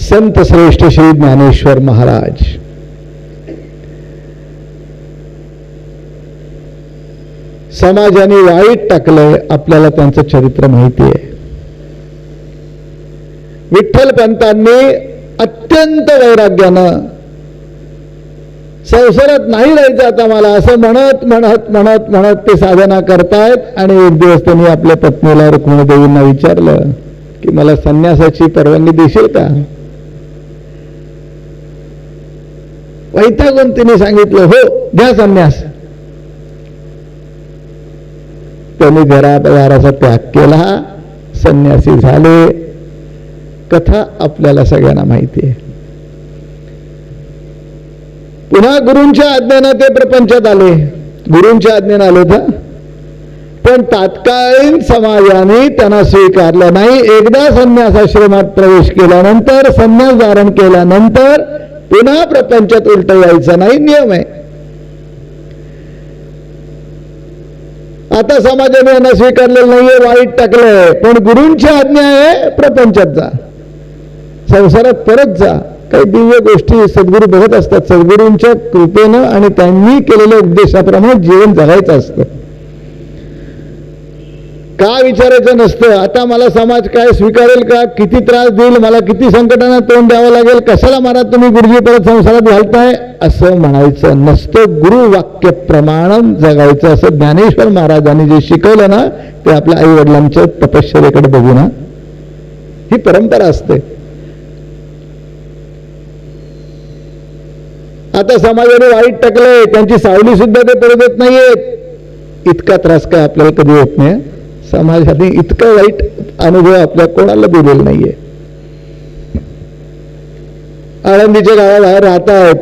संत श्रेष्ठ श्री ज्ञानेश्वर महाराज. समाजाने वाईट टाकलंय आपल्याला त्यांचं चरित्र माहिती आहे विठ्ठल पंतांनी अत्यंत वैराग्यानं संसारात नाही राहायचं आता मला असं म्हणत म्हणत म्हणत म्हणत ते साधना करतायत आणि एक दिवस त्यांनी आपल्या पत्नीला रुक्मिणीदेवींना विचारलं की मला संन्यासाची परवानगी देशील का? वैतागून तिने सांगितलं हो घ्या संन्यास. त्यांनी घरात त्याग केला. संन्यासी झाले. कथा आपल्याला सगळ्यांना माहिती आहे. पुन्हा गुरूंच्या आज्ञेनं ते प्रपंचात आले. गुरूंच्या आज्ञेनं आले तर पण तात्कालीन समाजाने त्यांना स्वीकारलं नाही. एकदा संन्यास आश्रमात प्रवेश केल्यानंतर संन्यास धारण केल्यानंतर पुन्हा प्रपंचात उलट यायचा नाही नियम आहे. आता समाजाने यांना स्वीकारलेलं नाहीये वाईट टाकलंय. पण गुरूंची आज्ञा आहे प्रपंचात जा. संसारात परत जा. काही दिव्य गोष्टी सद्गुरू बघत असतात. सद्गुरूंच्या कृपेनं आणि त्यांनी केलेल्या उपदेशाप्रमाणे जीवन जगायचं असतं. का विचारायचं नसतं? आता मला समाज काय स्वीकारेल का? किती त्रास देईल? मला किती संकटांना तोंड द्यावं लागेल? कशाला मारा तुम्ही गुरुजी परत संसारात घालताय? असं म्हणायचं नसतं. गुरु वाक्य प्रमाण जगायचं. असं ज्ञानेश्वर महाराजांनी जे शिकवलं ना ते आपल्या आई वडिलांच्या तपश्चरेकडे बघू ना. ही परंपरा असते. आता समाजाने वाईट टाकलंय. त्यांची सावली सुद्धा ते परत येत नाहीयेत. इतका त्रास काय आपल्याला कधी येत नाही समाजाने इतका वाईट अनुभव आपल्या कोणाला दिलेला नाहीये. आळंदीच्या गावाबाहेर राहत आहेत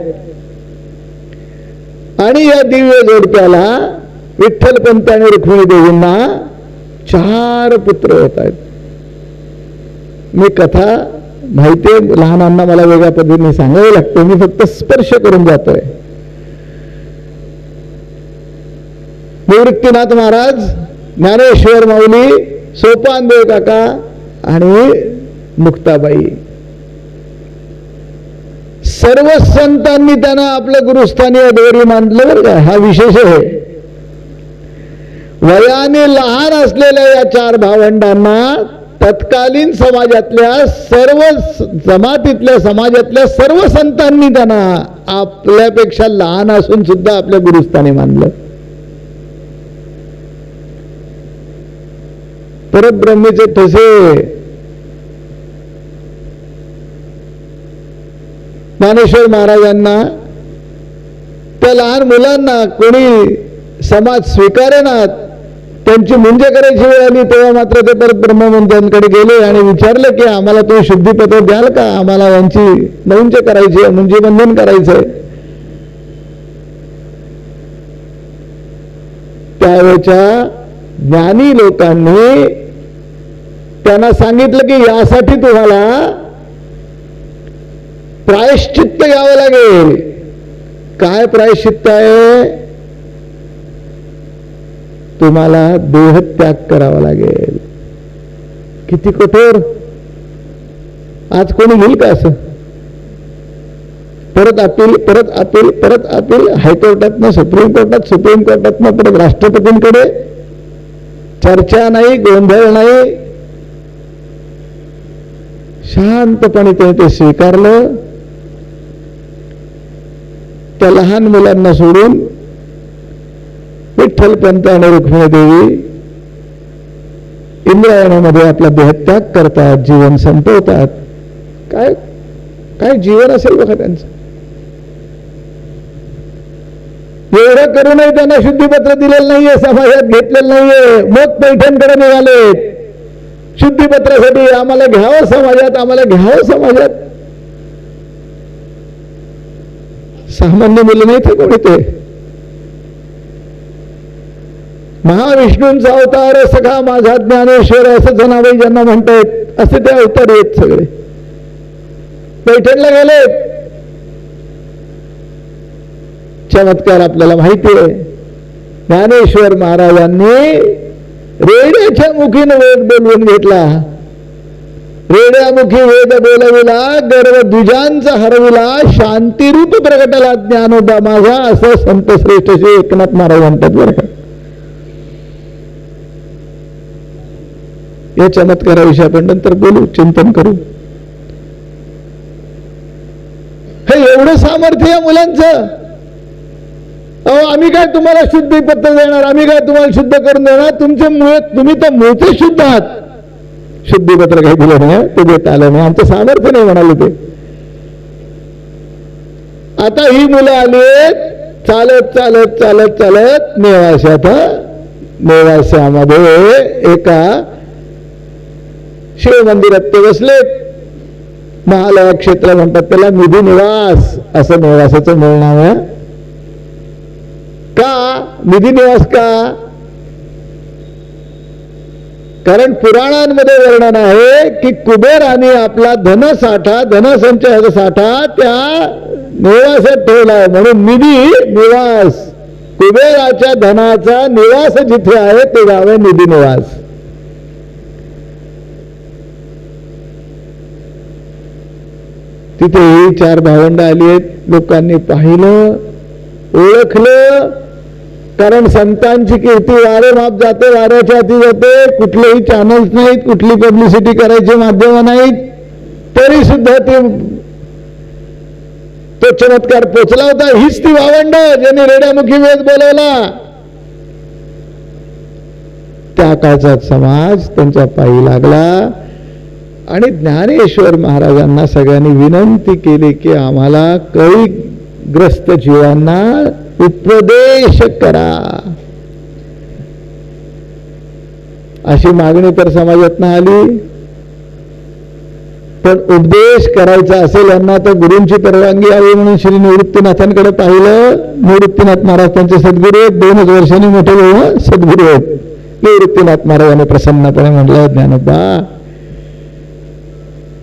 आणि या दिव्य जोडप्याला विठ्ठलपंत आणि रुक्मिणी देवींना चार पुत्र होत आहेत मी कथा माहितीये लहानांना मला वेगळ्या पद्धतीने सांगावी लागते. मी फक्त स्पर्श करून जातोय. निवृत्तीनाथ महाराज ज्ञानेश्वर माऊली सोपानदेव काका आणि मुक्ताबाई. सर्व संतांनी त्यांना आपलं गुरुस्थानी अधोरी मानलं बरं का हा विशेष आहे. वयाने लहान असलेल्या या चार भावंडांना तत्कालीन समाजातल्या सर्व जमातीतल्या समाजातल्या सर्व संतांनी त्यांना आपल्यापेक्षा लहान असून सुद्धा आपल्या गुरुस्थानी मानलं. परत ब्रह्मीचे ठसे. ज्ञानेश्वर महाराजांना त्या लहान मुलांना कोणी समाज स्वीकारेनात त्यांची मुंजे करायची वेळ आली तेव्हा मात्र ते परत ब्रह्ममंत्र्यांकडे गेले आणि विचारले की आम्हाला तुम्ही शुद्धीपत्र द्याल का? आम्हाला यांची मुंजे करायची आहे मुंजी बंधन करायचंय त्यावेळच्या ज्ञानी लोकांनी त्यांना सांगितलं की यासाठी तुम्हाला प्रायश्चित्त घ्यावं लागेल. काय प्रायश्चित्त आहे? तुम्हाला देहत्याग करावा लागेल. किती कठोर. आज कोणी घेईल का असं? परत अपील परत अपील परत अपील हायकोर्टातनं सुप्रीम कोर्टात सुप्रीम कोर्टातनं परत राष्ट्रपतींकडे चर्चा नाही गोंधळ नाही. शांतपणे त्याने ते स्वीकारलं. त्या लहान मुलांना सोडून विठ्ठल पंत आणि रुक्मिणीदेवी इंद्रायणामध्ये आपला देहत्याग करतात जीवन संपवतात. काय काय जीवन असेल बघा त्यांचं. एवढं करूनही त्यांना शुद्धीपत्र दिलेलं नाहीये समाजात घेतलेलं नाहीये. मग पैठणकडे निघालेत. शुद्धीपत्रासाठी आम्हाला घ्यावं समाजात आम्हाला घ्यावं समाजात. सामान्य मुलं नाही ते कोणी ते? महाविष्णूंचा अवतार सखा माझा ज्ञानेश्वर असं जनाबाई ज्यांना म्हणतायत असे ते अवतार आहेत सगळे. पैठणला गेले चमत्कार आपल्याला माहिती आहे. ज्ञानेश्वर महाराजांनी रेड्याच्या मुखीनं वेद बोलवून घेतला. रेड्यामुखी वेद बोलविला गर्व द्विजांचा हरविला शांतिरूप प्रगटला ज्ञान होता माझा असं संत श्रेष्ठ श्री एकनाथ महाराज म्हणतात बरं का. या चमत्काराविषयी आपण नंतर बोलू चिंतन करू. हे एवढं सामर्थ्य या मुलांचं. अहो आम्ही काय तुम्हाला शुद्ध पत्र देणार? आम्ही काय तुम्हाला शुद्ध करून देणार? तुमचे मुळे तुम्ही तर मुळचे शुद्ध आहात. शुद्धीपत्र काही दिलं नाही ते देता आलं नाही. आमचं सामर्थ्य नाही म्हणाले ते. आता ही मुलं आली चालत चालत चालत चालत नेवाशात नेवाशामध्ये एका शिव मंदिरात ते बसलेत. महालया क्षेत्र म्हणतात त्याला निधी निवास असं निवासाचं मूळ नाव आहे. का? निधी निवास का? कारण पुराणांमध्ये वर्णन आहे की कुबेराने आपला धनसाठा धनसंचयाचा साठा त्या निवासात ठेवला म्हणून निधी निवास. कुबेराच्या धनाचा निवास जिथे आहे ते गाव आहे निधी निवास. तिथे चार भावंड आली आहेत. लोकांनी पाहिलं ओळखलं. कारण संतांची कीर्ती वारे माप जाते वाऱ्याच्या हाती जाते. कुठलेही चॅनल्स नाहीत कुठली पब्लिसिटी करायची माध्यम नाहीत. तरी सुद्धा ते तो चमत्कार पोचला होता. हीच ती वावंड ज्यांनी रेड्यामुखी वेद बोलवला. त्या काळचा समाज त्यांच्या पायी लागला. आणि ज्ञानेश्वर महाराजांना सगळ्यांनी विनंती केली की आम्हाला कळीग्रस्त जीवांना उपदेश करा. अशी मागणी तर समाजात आली. पण उपदेश करायचा असेल यांना तर गुरूंची परवानगी आली म्हणून श्री निवृत्तीनाथांकडे पाहिलं. निवृत्तीनाथ महाराज त्यांचे सद्गुरू आहेत. दोनच वर्षांनी मोठे होऊन सद्गुरू आहेत. निवृत्तीनाथ महाराजांनी प्रसन्नपणे म्हटलं ज्ञानोबा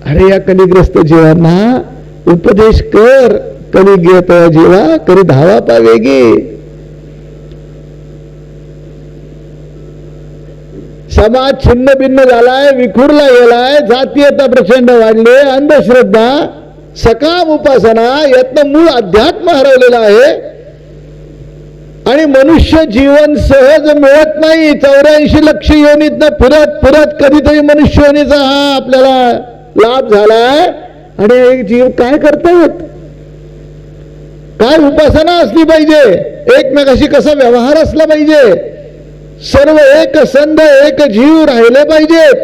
अरे या कलिग्रस्त जीवांना उपदेश कर. कलिग्य जीवा करी धावा पावेगी समाज छिन्न भिन्न झालाय विखुरला गेलाय जातीयता प्रचंड वाढली अंधश्रद्धा सकाम उपासना यातनं मूळ अध्यात्म हरवलेला आहे. आणि मनुष्य जीवन सहज मिळत नाही चौऱ्याऐंशी लक्ष योनीतनं फिरत फिरत कधीतरी मनुष्य योनीचा हा आपल्याला लाभ झालाय. आणि जीव काय करतायत? काय उपासना असली पाहिजे? एकमेकाशी कसा व्यवहार असला पाहिजे? सर्व एक संध एक जीव राहिले पाहिजेत.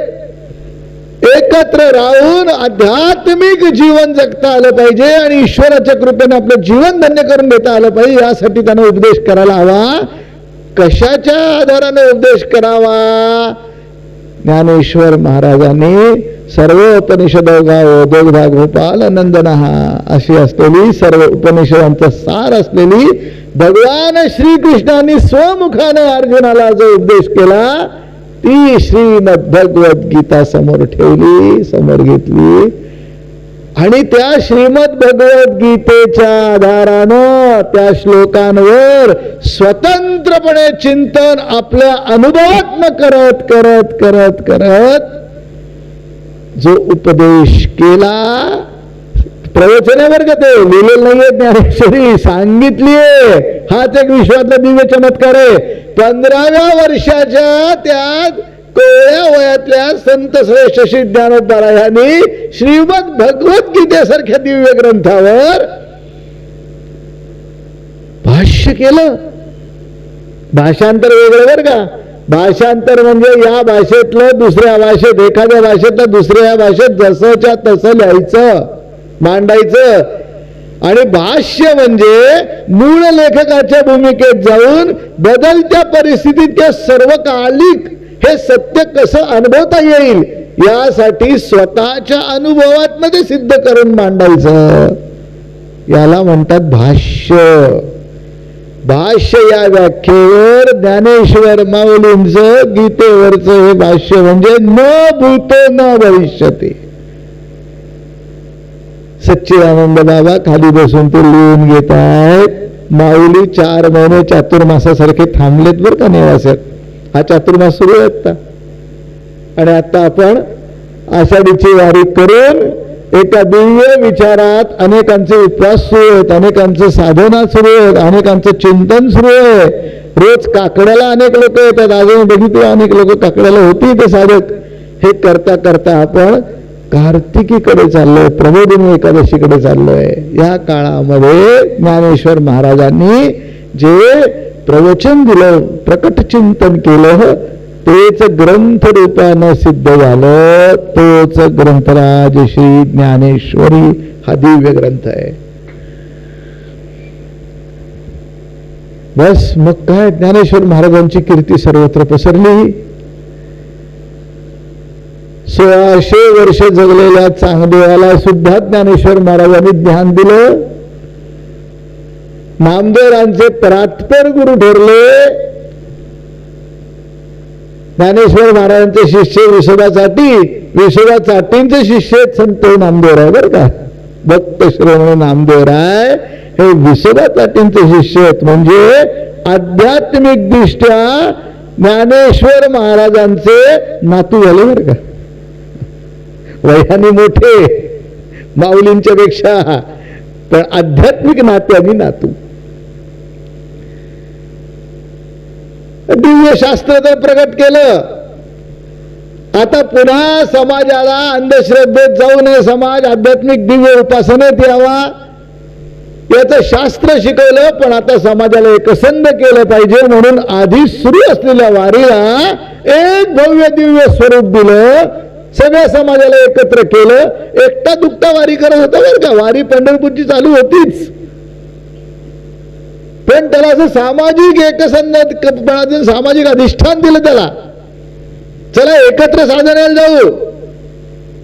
एकत्र राहून आध्यात्मिक जीवन जगता आलं पाहिजे आणि ईश्वराच्या कृपेने आपलं जीवन धन्य करून घेता आलं पाहिजे. यासाठी त्यांना उपदेश करायला हवा. कशाच्या आधाराने उपदेश करावा? ज्ञानेश्वर महाराजांनी सर्व उपनिषद दोघा गोपाल अशी असलेली सर्व उपनिषदांचा सार असलेली भगवान श्रीकृष्णाने स्वमुखाने अर्जुनाला जो उपदेश केला ती श्रीमद भगवत गीता समोर ठेवली समोर घेतली. आणि त्या श्रीमद भगवत गीतेच्या आधारानं त्या श्लोकांवर स्वतंत्रपणे चिंतन आपल्या अनुभवात्म करत करत करत करत जो उपदेश केला प्रवचनावर का ते लिहिलेलं नाहीये ज्ञानेश्वरी? सांगितलीये. हाच एक विश्वातला दिव्य चमत्कार आहे. पंधराव्या वर्षाच्या त्या कोळ्या वयातल्या संत श्रेष्ठ श्री ज्ञानोद्धारा यांनी श्रीमद भगवद्गीतेसारख्या दिव्य ग्रंथावर भाष्य केलं. भाषांतर वेगळं बरं का? भाषांतर म्हणजे या भाषेतलं दुसऱ्या भाषेत एखाद्या भाषेतलं दुसऱ्या भाषेत जसंच्या तसं लिहायचं मांडायचं. आणि भाष्य म्हणजे मूळ लेखकाच्या भूमिकेत जाऊन बदलत्या परिस्थितीत त्या सर्वकालिक हे सत्य कसं अनुभवता येईल यासाठी स्वतःच्या अनुभवात ते सिद्ध करून मांडायचं. याला म्हणतात भाष्य. भाष्य या व्याख्येवर ज्ञानेश्वर माऊलींचं गीतेवरचं हे भाष्य म्हणजे न भूतो न भविष्यते. सच्चिदानंद बाबा खाली बसून ते लिहून घेत आहेत. माऊली चार महिने चातुर्मासासारखे थांबलेत बरं का नेवासात हा चातुर्मास सुरू आहे आता आणि आता आपण आषाढीची वारी करून एका दिव्य विचारात अनेकांचे उपवास सुरू आहेत अनेकांचं साधना सुरू आहेत अनेकांचं चिंतन सुरू आहे. रोज काकड्याला अनेक लोक येतात. अजून बघितलं अनेक लोक काकड्याला होती ते साधक हे करता करता आपण कार्तिकीकडे चाललोय प्रबोधिनी एकादशीकडे चाललोय. या काळामध्ये ज्ञानेश्वर महाराजांनी जे प्रवचन दिलं प्रकट चिंतन केलं तेच ग्रंथ रूपानं सिद्ध झालं तोच ग्रंथराज श्री ज्ञानेश्वरी हा दिव्य ग्रंथ आहे. बस मग काय? ज्ञानेश्वर महाराजांची कीर्ती सर्वत्र पसरली. सोळाशे वर्ष जगलेल्या चांगदेवाला सुद्धा ज्ञानेश्वर महाराजांनी ध्यान दिलं. नामदेवांचे परात्पर गुरु ठरले. ज्ञानेश्वर महाराजांचे शिष्य विसोबासाठी विसोबा चाटींचे शिष्य आहेत संत नामदेवराय बरं का? भक्त श्रवण नामदेवराय हे विसोबा चाटींचे शिष्य आहेत. म्हणजे आध्यात्मिक दृष्ट्या ज्ञानेश्वर महाराजांचे नातू झाले बरं का? वयाने मोठे माऊलींच्या पेक्षा पण आध्यात्मिक नात्याने नातू. दिव्य शास्त्र तर प्रकट केलं. आता पुन्हा समाजाला अंधश्रद्धेत जाऊ नये समाज आध्यात्मिक दिव्य उपासनेत यावा याचं शास्त्र शिकवलं पण आता समाजाला एकसंध केलं पाहिजे म्हणून आधी सुरू असलेल्या वारीला एक भव्य दिव्य स्वरूप दिलं. सगळ्या समाजाला एकत्र केलं. एकटा दुखता वारी करत होता बरं का. वारी पंढरपूरची चालू होतीच. पण त्याला असं सामाजिक एकसंध सामाजिक अधिष्ठान दिलं त्याला. चला एकत्र साधनाला जाऊ.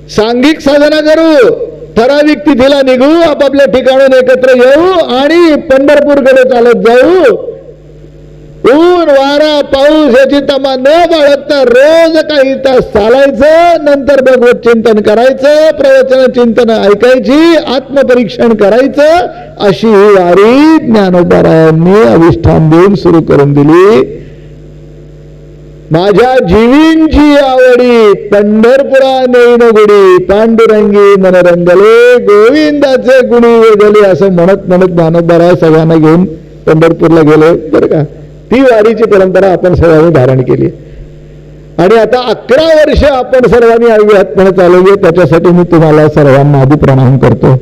सांघिक साधना करू. ठराविक तिथीला निघू आपापल्या ठिकाणून एकत्र येऊ आणि पंढरपूरकडे चालत जाऊ. ऊन वारा पाऊस याची तमा न बाळगता रोज काही तास चालायचं नंतर भगवत चिंतन करायचं प्रवचन चिंतन ऐकायची आत्मपरीक्षण करायचं अशी ही वारी ज्ञानोपारायांनी अविष्ठान देऊन सुरू करून दिली. माझ्या जीवींची आवडी पंढरपुरा नैन गुडी पांडुरंगी मनरंगले गोविंदाचे गुणी वेगळे असं म्हणत म्हणत ज्ञानोबाराय सगळ्यांना घेऊन पंढरपूरला गेले. बरं का? ती वारीची परंपरा आपण सर्वांनी धारण केली. आणि आता अकरा वर्ष आपण सर्वांनी अव्याहतपणे चालवली त्याच्यासाठी मी तुम्हाला सर्वांना आधी प्रणाम करतो.